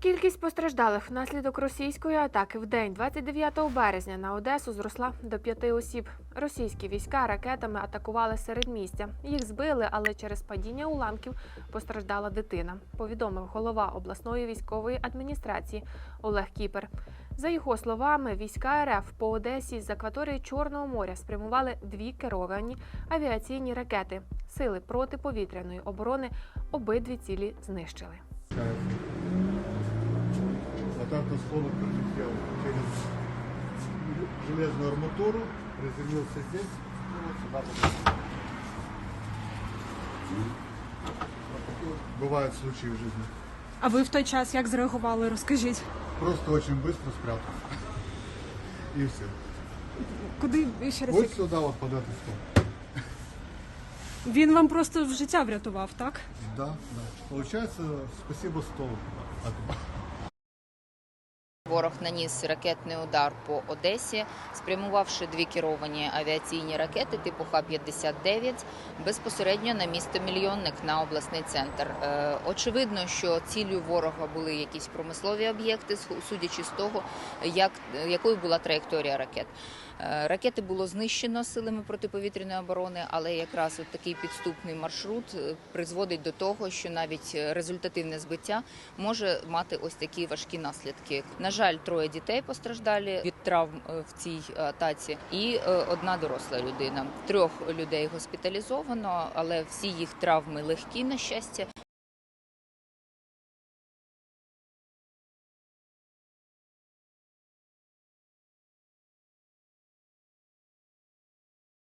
Кількість постраждалих внаслідок російської атаки в день 29 березня на Одесу зросла до п'яти осіб. Російські війська ракетами атакували середмістя. Їх збили, але через падіння уламків постраждала дитина. Повідомив голова обласної військової адміністрації Олег Кіпер. За його словами, війська РФ по Одесі з акваторії Чорного моря спрямували дві керовані авіаційні ракети. Сили протиповітряної оборони обидві цілі знищили А так осколок прилетел через железную арматуру, приземлился здесь, и вот сюда попал. Вот такие вот Бывают случаи в жизни. А ви в той час як зреагували? Розкажіть, Просто очень быстро спрятал. И все. куди ще раз? Вот сюда вот под этот стол. Він вам просто життя врятував, так? Да, да. Получается, спасибо столу. Ворог наніс ракетний удар по Одесі, спрямувавши дві керовані авіаційні ракети типу Х-59 безпосередньо на місто Мільйонник на обласний центр. Е, Очевидно, що ціллю ворога були якісь промислові об'єкти, судячи з того, як, якою була траєкторія ракет. Е, Ракети було знищено силами протиповітряної оборони, але якраз от такий підступний маршрут е, призводить до того, що навіть результативне збиття може мати ось такі важкі наслідки. На жаль, троє дітей постраждали від травм е, в цій атаці, і е, одна доросла людина. Трьох людей госпіталізовано, але всі їх травми легкі, на щастя.